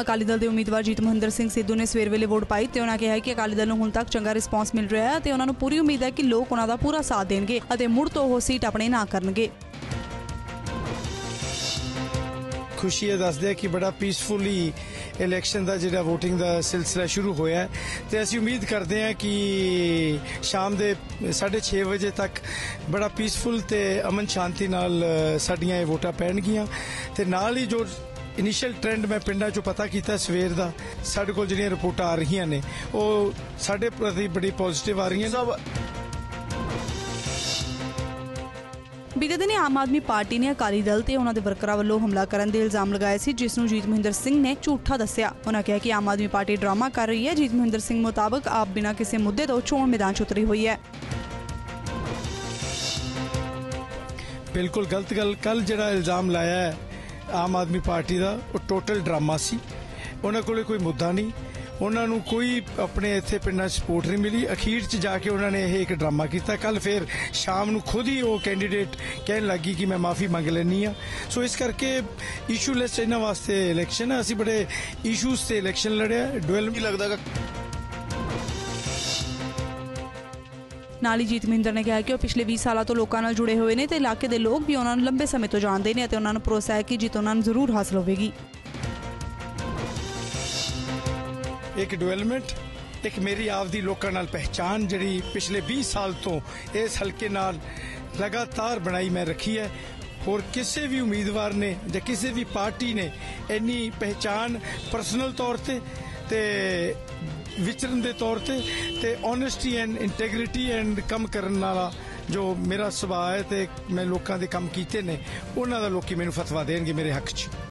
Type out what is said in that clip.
ਅਕਾਲੀ ਦਲ ਦੇ ਉਮੀਦਵਾਰ ਜੀਤ ਮਹਿੰਦਰ ਸਿੰਘ ਸਿੱਧੂ ਨੇ ਸਵੇਰ ਵੇਲੇ ਵੋਟ ਪਾਈ ਤੇ ਉਹਨਾਂ ਕਿਹਾ ਕਿ ਅਕਾਲੀ ਦਲ ਨੂੰ ਹੁਣ ਤੱਕ ਚੰਗਾ ਰਿਸਪਾਂਸ ਮਿਲ ਰਿਹਾ ਹੈ ਤੇ ਉਹਨਾਂ ਨੂੰ ਪੂਰੀ ਉਮੀਦ ਹੈ ਕਿ ਲੋਕ ਉਹਨਾਂ ਦਾ ਪੂਰਾ ਸਾਥ ਦੇਣਗੇ ਅਤੇ ਮੁੜ ਤੋਂ ਉਹ ਸੀਟ ਆਪਣੇ ਨਾਂ ਕਰਨਗੇ। ਖੁਸ਼ੀ ਇਹ ਦੱਸਦੇ ਆ ਕਿ ਬੜਾ ਪੀਸਫੁਲੀ ਇਲੈਕਸ਼ਨ ਦਾ ਜਿਹੜਾ VOTING ਦਾ ਸਿਲਸਿਲਾ ਸ਼ੁਰੂ ਹੋਇਆ ਹੈ ਤੇ ਅਸੀਂ ਉਮੀਦ ਕਰਦੇ ਹਾਂ ਕਿ ਸ਼ਾਮ ਦੇ 6:30 ਵਜੇ ਤੱਕ ਬੜਾ ਪੀਸਫੁਲ ਤੇ ਅਮਨ ਸ਼ਾਂਤੀ ਨਾਲ ਸਾਡੀਆਂ ਇਹ ਵੋਟਾਂ ਪੈਣਗੀਆਂ ਤੇ ਨਾਲ ਹੀ ਜੋ ਇਨੀਸ਼ੀਅਲ ਟ੍ਰੈਂਡ ਮੈਂ ਪਿੰਡਾਂ 'ਚੋਂ ਪਤਾ ਕੀਤਾ ਸਵੇਰ ਦਾ ਸਾਡੇ ਕੋਲ ਜਿਹੜੀਆਂ ਰਿਪੋਰਟਾਂ ਆ ਰਹੀਆਂ ਨੇ ਉਹ ਸਾਡੇ ਪ੍ਰਤੀ ਬੜੀ ਪੋਜ਼ਿਟਿਵ ਆ ਰਹੀਆਂ ਨੇ। ਬੀਤੇ ਦਿਨ ਆਮ ਆਦਮੀ ਪਾਰਟੀ ਨੇ ਅਕਾਲੀ ਦਲ ਤੇ ਉਹਨਾਂ ਦੇ ਵਰਕਰਾਂ ਵੱਲੋਂ ਹਮਲਾ ਕਰਨ ਦੇ ਇਲਜ਼ਾਮ ਲਗਾਏ ਸੀ ਜਿਸ ਨੂੰ ਜੀਤ ਮਹਿੰਦਰ ਸਿੰਘ ਨੇ ਝੂਠਾ ਦੱਸਿਆ। ਉਹਨਾਂ ਕਿਹਾ ਕਿ ਆਮ ਆਦਮੀ ਪਾਰਟੀ ਡਰਾਮਾ ਕਰ ਰਹੀ ਹੈ। ਜੀਤ ਮਹਿੰਦਰ ਸਿੰਘ ਮੁਤਾਬਕ ਆਪ ਬਿਨਾਂ ਕਿਸੇ ਮੁੱਦੇ ਤੋਂ ਚੋਣ ਮੈਦਾਨ 'ਚ ਉਤਰੀ ਹੋਈ ਹੈ। ਬਿਲਕੁਲ ਗਲਤ ਗੱਲ। ਕੱਲ ਜਿਹੜਾ ਇਲਜ਼ਾਮ ਲਾਇਆ ਹੈ ਆਮ ਆਦਮੀ ਪਾਰਟੀ ਦਾ, ਉਹ ਟੋਟਲ ਡਰਾਮਾ ਸੀ। ਉਹਨਾਂ ਕੋਲੇ ਕੋਈ ਮੁੱਦਾ ਨਹੀਂ। ਉਹਨਾਂ ਨੂੰ ਕੋਈ ਆਪਣੇ ਇੱਥੇ ਪਿੰਡਾਂ 'ਚ ਸਪੋਰਟ ਨਹੀਂ ਮਿਲੀ। ਅਖੀਰ 'ਚ ਜਾ ਕੇ ਉਹਨਾਂ ਨੇ ਇਹ ਇੱਕ ਡਰਾਮਾ ਕੀਤਾ। ਕੱਲ ਫਿਰ ਸ਼ਾਮ ਨੂੰ ਖੁਦ ਹੀ ਉਹ ਕੈਂਡੀਡੇਟ ਕਹਿਣ ਲੱਗੀ ਕਿ ਮੈਂ ਮਾਫੀ ਮੰਗ ਲੈਣੀ ਆ ਸੋ ਇਸ ਕਰਕੇ ਇਸ਼ੂਲੈਸ ਇਹਨਾਂ ਵਾਸਤੇ ਇਲੈਕਸ਼ਨ ਹੈ ਅਸੀਂ ਬੜੇ ਇਸ਼ੂਸ ਤੇ ਇਲੈਕਸ਼ਨ ਲੜਿਆ। ਡੁਅਲ ਵੀ ਲੱਗਦਾ ਨਾਲ ਹੀ ਜੀਤ ਮਹਿੰਦਰ ਨੇ ਕਿਹਾ ਕਿ ਉਹ ਪਿਛਲੇ 20 ਸਾਲਾਂ ਤੋਂ ਲੋਕਾਂ ਨਾਲ ਜੁੜੇ ਹੋਏ ਨੇ ਤੇ ਇਲਾਕੇ ਦੇ ਲੋਕ ਵੀ ਉਹਨਾਂ ਨੂੰ ਲੰਬੇ ਸਮੇਂ ਤੋਂ ਜਾਣਦੇ ਨੇ ਅਤੇ ਉਹਨਾਂ ਨੂੰ ਭਰੋਸਾ ਹੈ ਕਿ ਜਿੱਤ ਉਹਨਾਂ ਨੂੰ ਜ਼ਰੂਰ ਹਾਸਲ ਹੋਵੇਗੀ। ਇੱਕ ਡਿਵੈਲਪਮੈਂਟ ਇੱਕ ਮੇਰੀ ਆਪਦੀ ਲੋਕਾਂ ਨਾਲ ਪਹਿਚਾਨ ਜਿਹੜੀ ਪਿਛਲੇ 20 ਸਾਲ ਤੋਂ ਇਸ ਹਲਕੇ ਨਾਲ ਲਗਾਤਾਰ ਬਣਾਈ ਮੈਂ ਰੱਖੀ ਹੈ। ਹੋਰ ਕਿਸੇ ਵੀ ਉਮੀਦਵਾਰ ਨੇ ਜਾਂ ਕਿਸੇ ਵੀ ਪਾਰਟੀ ਨੇ ਇੰਨੀ ਪਹਿਚਾਨ ਪਰਸਨਲ ਤੌਰ ਤੇ ਤੇ ਵਿਚਰਨ ਦੇ ਤੌਰ ਤੇ ਤੇ ਓਨੈਸਟੀ ਐਂਡ ਇੰਟੈਗ੍ਰਿਟੀ ਐਂਡ ਕੰਮ ਕਰਨ ਵਾਲਾ ਜੋ ਮੇਰਾ ਸੁਭਾਅ ਹੈ ਤੇ ਮੈਂ ਲੋਕਾਂ ਦੇ ਕੰਮ ਕੀਤੇ ਨੇ, ਉਹਨਾਂ ਦਾ ਲੋਕੀ ਮੈਨੂੰ ਫਤਵਾ ਦੇਣਗੇ ਮੇਰੇ ਹੱਕ 'ਚ।